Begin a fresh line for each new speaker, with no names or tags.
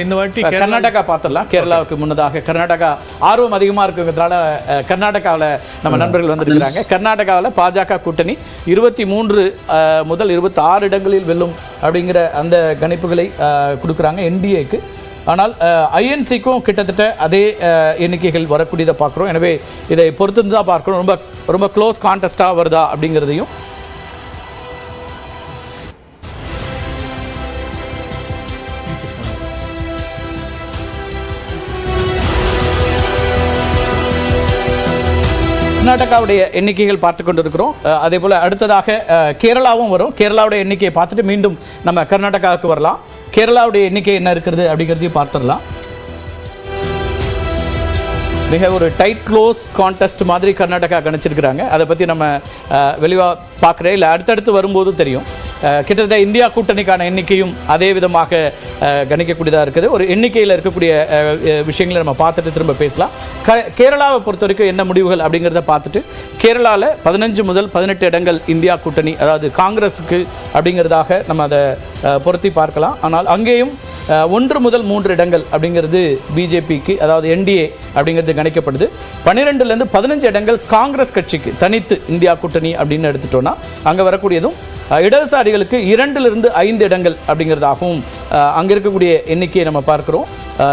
இந்த வாட்டி
கர்நாடகா பார்த்துடலாம். கேரளாவுக்கு முன்னதாக கர்நாடகா ஆர்வம் அதிகமாக இருக்குங்கிறதுனால கர்நாடகாவில் நம்ம நண்பர்கள் வந்திருக்கிறாங்க. கர்நாடகாவில் பாஜக கூட்டணி இருபத்தி மூன்று முதல் இருபத்தி ஆறு இடங்களில் வெல்லும் அப்படிங்கிற அந்த கணிப்புகளை கொடுக்குறாங்க என்டிஏக்கு. ஆனால் ஐஎன்சிக்கும் கிட்டத்தட்ட அதே எண்ணிக்கைகள் வரக்கூடியதை பார்க்குறோம். எனவே இதை பொறுத்து தான் பார்க்குறோம் ரொம்ப ரொம்ப க்ளோஸ் கான்டெஸ்ட்டாக வருதா அப்படிங்கிறதையும் கர்நாடகாவுடைய எண்ணிக்கைகள் பார்த்து கொண்டிருக்கிறோம். அதே போல் அடுத்ததாக கேரளாவும் வரும். கேரளாவுடைய எண்ணிக்கையை பார்த்துட்டு மீண்டும் நம்ம கர்நாடகாவுக்கு வரலாம். கேரளாவுடைய எண்ணிக்கை என்ன இருக்கிறது அப்படிங்கிறதையும் பார்த்துடலாம். மிக ஒரு டைட் க்ளோஸ் கான்டெஸ்ட் மாதிரி கர்நாடகா கணிச்சிருக்கிறாங்க. அதை பற்றி நம்ம வெளிவாக பார்க்குறேன். இல்லை அடுத்தடுத்து வரும்போது தெரியும். கிட்டத்தட்ட இந்தியா கூட்டணிக்கான எண்ணிக்கையும் அதே விதமாக கணிக்கக்கூடியதாக இருக்குது. ஒரு எண்ணிக்கையில் இருக்கக்கூடிய விஷயங்களை நம்ம பார்த்துட்டு திரும்ப பேசலாம். க கேரளாவை பொறுத்த வரைக்கும் என்ன முடிவுகள் அப்படிங்கிறத பார்த்துட்டு கேரளாவில் பதினஞ்சு முதல் பதினெட்டு இடங்கள் இந்தியா கூட்டணி அதாவது காங்கிரஸுக்கு அப்படிங்கிறதாக நம்ம அதை பொருத்தி பார்க்கலாம். ஆனால் அங்கேயும் ஒன்று முதல் மூன்று இடங்கள் அப்படிங்கிறது பிஜேபிக்கு அதாவது என்டிஏ அப்படிங்கிறது கணிக்கப்படுது. பன்னிரெண்டுலேருந்து பதினஞ்சு இடங்கள் காங்கிரஸ் கட்சிக்கு தனித்து இந்தியா கூட்டணி அப்படின்னு எடுத்துட்டோம்னா அங்கே வரக்கூடியதும் இடதுசாரிகளுக்கு இரண்டிலிருந்து ஐந்து இடங்கள் அப்படிங்கிறதாகவும் அங்கே இருக்கக்கூடிய எண்ணிக்கையை நம்ம பார்க்குறோம்.